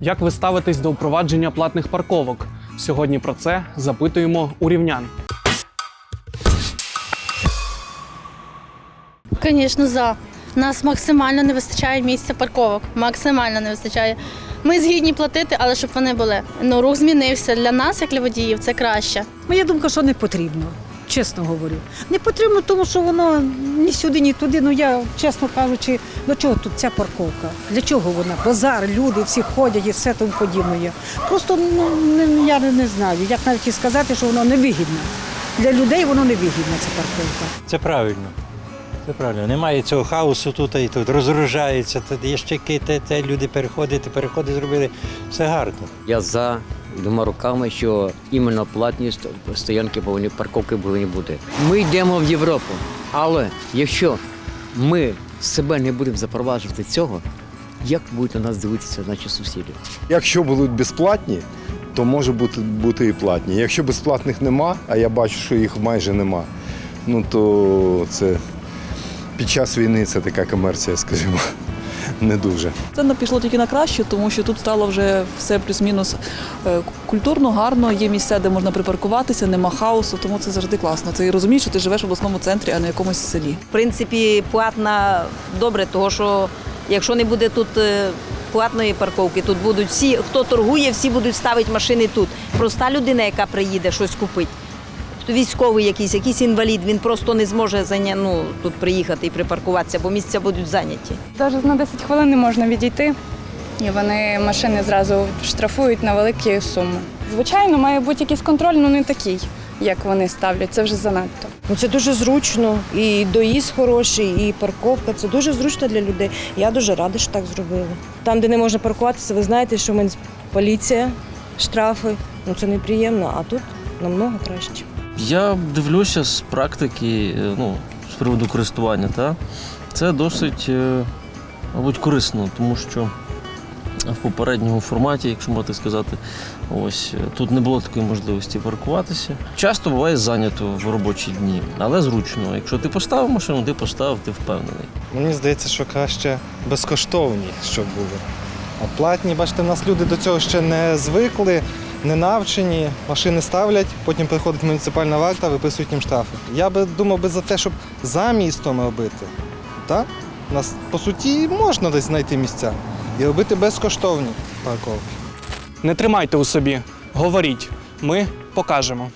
Як ви ставитесь до впровадження платних парковок? Сьогодні про це запитуємо у рівнян. Звісно, за. Нас максимально не вистачає місця парковок. Максимально не вистачає. Ми згідні платити, але щоб вони були. Ну, рух змінився. Для нас, як для водіїв, це краще. Моя думка, що не потрібно. Чесно говорю. Не потрібно, тому що воно ні сюди, ні туди. Ну я, чесно кажучи, до чого тут ця парковка? Для чого вона? Базар, люди всі ходять і все тому подібне. є. Просто ну, не- я не, не знаю, як навіть і сказати, що воно невигідне. Для людей воно невигідна, ця парковка. Це правильно. Це правильно. Немає цього хаосу тут і тут. Розгружається, тут ящики, те, те, люди переходять, переходи зробили. Все гарно. Я за двома руками, що іменно платні стоянки повинні, парковки повинні бути. Ми йдемо в Європу, але якщо ми себе не будемо запроваджувати цього, як будуть на нас дивитися наші сусіди? Якщо будуть безплатні, то може бути, бути і платні. Якщо безплатних нема, а я бачу, що їх майже нема, ну то це під час війни це така комерція, скажімо, не дуже. Це не пішло тільки на краще, тому що тут стало вже все плюс-мінус е, культурно, гарно. Є місця, де можна припаркуватися, нема хаосу, тому це завжди класно. Це розумієш, що ти живеш в обласному центрі, а не в якомусь селі. В принципі, платна добре, тому що якщо не буде тут е, платної парковки, тут будуть всі, хто торгує, всі будуть ставити машини тут. Проста людина, яка приїде щось купити. То Військовий якийсь, якийсь інвалід, він просто не зможе зайня, ну, тут приїхати і припаркуватися, бо місця будуть зайняті. Навіть на 10 хвилин не можна відійти, і вони машини зразу штрафують на великі суми. Звичайно, має бути якийсь контроль, але не такий, як вони ставлять. Це вже занадто. Ну це дуже зручно, і доїзд хороший, і парковка. Це дуже зручно для людей. Я дуже рада, що так зробили. Там, де не можна паркуватися, ви знаєте, що в мене поліція, штрафи. Ну це неприємно, а тут намного краще. Я дивлюся з практики, е, ну, з приводу користування, та? це досить, е, мабуть, корисно, тому що в попередньому форматі, якщо можна так сказати, ось е, тут не було такої можливості паркуватися. Часто буває зайнято в робочі дні, але зручно. Якщо ти поставив машину, ти поставив, ти впевнений. Мені здається, що краще безкоштовні, щоб були. А платні, бачите, в нас люди до цього ще не звикли, не навчені, машини ставлять, потім приходить муніципальна варта, виписують їм штрафи. Я би думав би за те, щоб за містом робити. Так? У нас, по суті, можна десь знайти місця і робити безкоштовні парковки. Не тримайте у собі, говоріть, ми покажемо.